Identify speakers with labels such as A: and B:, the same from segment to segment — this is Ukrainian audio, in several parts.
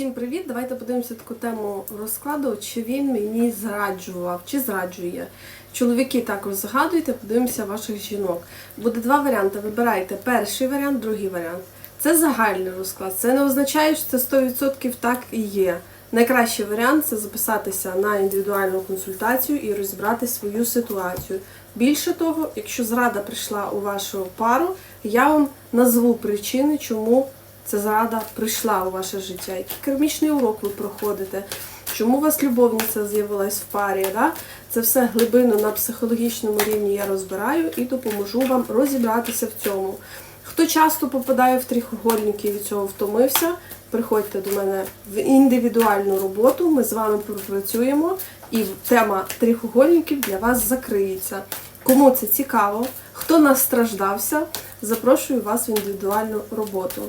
A: Всім привіт! Давайте подивимося таку тему розкладу, чи він мені зраджував, чи зраджує. Чоловіки також згадуйте, подивимося ваших жінок. Буде два варіанти. Вибирайте перший варіант, другий варіант. Це загальний розклад. Це не означає, що це 100% так і є. Найкращий варіант це записатися на індивідуальну консультацію і розібрати свою ситуацію. Більше того, якщо зрада прийшла у вашу пару, я вам назву причини, чому ця зрада прийшла у ваше життя, який кармічний урок ви проходите, чому у вас любовниця з'явилась в парі. Да? Це все глибинно на психологічному рівні я розбираю і допоможу вам розібратися в цьому. Хто часто попадає в трихогольники і від цього втомився, приходьте до мене в індивідуальну роботу, ми з вами пропрацюємо, і тема трихогольників для вас закриється. Кому це цікаво, хто настраждався, запрошую вас в індивідуальну роботу.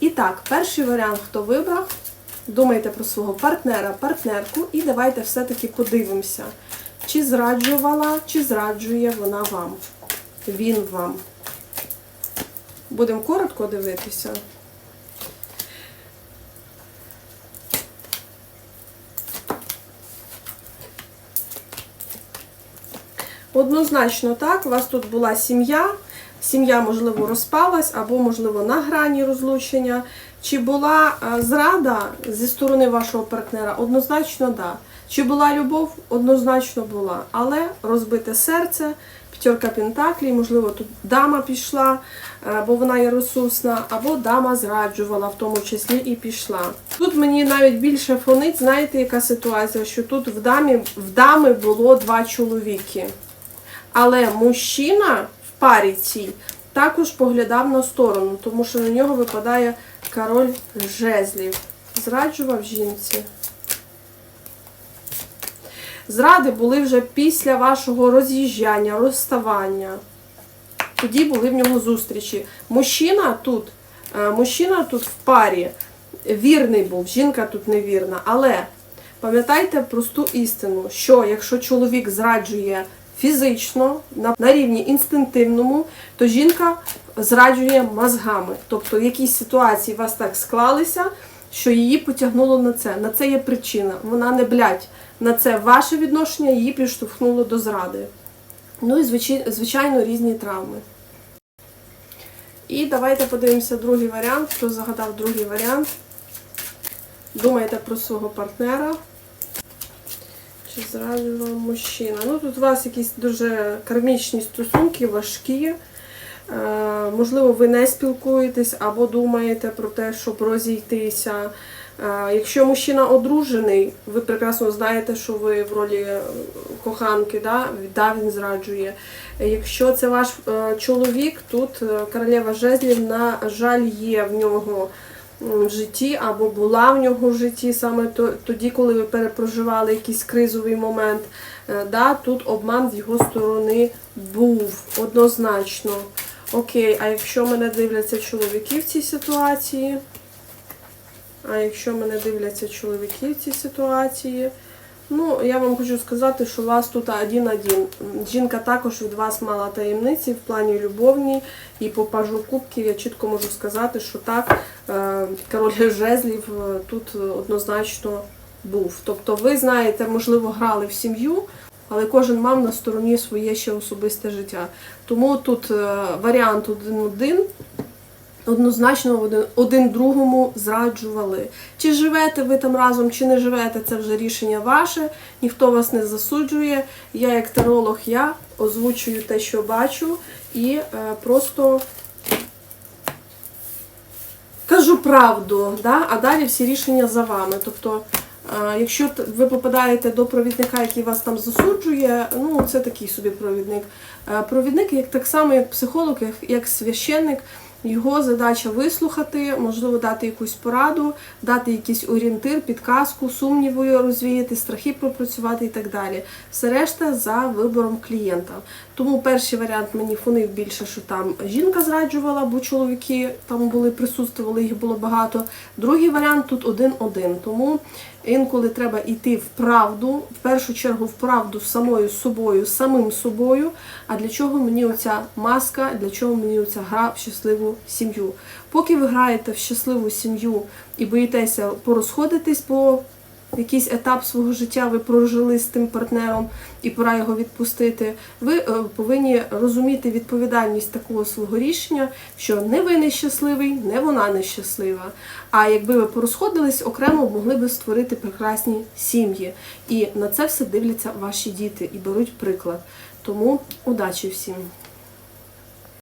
A: І так, перший варіант, хто вибрав, думайте про свого партнера, партнерку, і давайте все-таки подивимося, чи зраджувала, чи зраджує вона вам. Він вам. Будемо коротко дивитися. Однозначно так, у вас тут була сім'я, сім'я, можливо, розпалась, або, можливо, на грані розлучення. Чи була е, зрада зі сторони вашого партнера? Однозначно, так. Да. Чи була любов? Однозначно була. Але розбите серце, п'ятерка пентаклей, можливо, тут дама пішла, е, бо вона є ресурсна, або дама зраджувала, в тому числі і пішла. Тут мені навіть більше фонить, знаєте, яка ситуація, що тут в дамі, в дами було два чоловіки. Але мужчина в парі цій також поглядав на сторону, тому що на нього випадає король жезлів. Зраджував жінці. Зради були вже після вашого роз'їжджання, розставання. Тоді були в нього зустрічі. Мужчина тут, е, мужчина тут в парі вірний був, жінка тут невірна. Але пам'ятайте просту істину, що якщо чоловік зраджує фізично, на, на рівні інстинктивному, то жінка зраджує мозгами. Тобто, в якійсь ситуації у вас так склалися, що її потягнуло на це. На це є причина. Вона не блядь. На це ваше відношення її підштовхнуло до зради. Ну і звичайно різні травми. І давайте подивимося другий варіант. Хто загадав другий варіант? Думайте про свого партнера. Чи зрадила мужчина? Ну, тут у вас якісь дуже кармічні стосунки, важкі. Е, можливо, ви не спілкуєтесь або думаєте про те, щоб розійтися. Е, якщо мужчина одружений, ви прекрасно знаєте, що ви в ролі коханки, да, да він зраджує. Якщо це ваш е, чоловік, тут королева жезлів, на жаль, є в нього в житті або була в нього в житті саме тоді, коли ви перепроживали якийсь кризовий момент. Да, Тут обман з його сторони був однозначно. Окей, а якщо мене дивляться чоловіки в цій ситуації? А якщо мене дивляться чоловіки в цій ситуації, ну, я вам хочу сказати, що у вас тут один-один. Жінка також від вас мала таємниці в плані любовній і по пажу кубків я чітко можу сказати, що так, король жезлів тут однозначно був. Тобто, ви знаєте, можливо, грали в сім'ю, але кожен мав на стороні своє ще особисте життя. Тому тут варіант один-один. Однозначно один, один другому зраджували. Чи живете ви там разом, чи не живете, це вже рішення ваше, ніхто вас не засуджує. Я, як таролог, я озвучую те, що бачу, і е, просто кажу правду, да? а далі всі рішення за вами. Тобто, е, якщо ви попадаєте до провідника, який вас там засуджує, ну це такий собі провідник. Е, провідник, як так само, як психолог, як, священник. Його задача вислухати, можливо, дати якусь пораду, дати якийсь орієнтир, підказку, сумніви розвіяти, страхи пропрацювати і так далі. Все решта за вибором клієнта. Тому перший варіант мені фонив більше, що там жінка зраджувала, бо чоловіки там були, присутствували, їх було багато. Другий варіант тут один-один. Тому інколи треба йти в правду, в першу чергу в правду самою собою, самим собою. А для чого мені оця маска, для чого мені оця гра в щасливу сім'ю? Поки ви граєте в щасливу сім'ю і боїтеся порозходитись, бо якийсь етап свого життя ви прожили з тим партнером і пора його відпустити, ви е, повинні розуміти відповідальність такого свого рішення, що не ви нещасливий, не вона нещаслива. А якби ви порозходились, окремо могли би створити прекрасні сім'ї. І на це все дивляться ваші діти і беруть приклад. Тому удачі всім!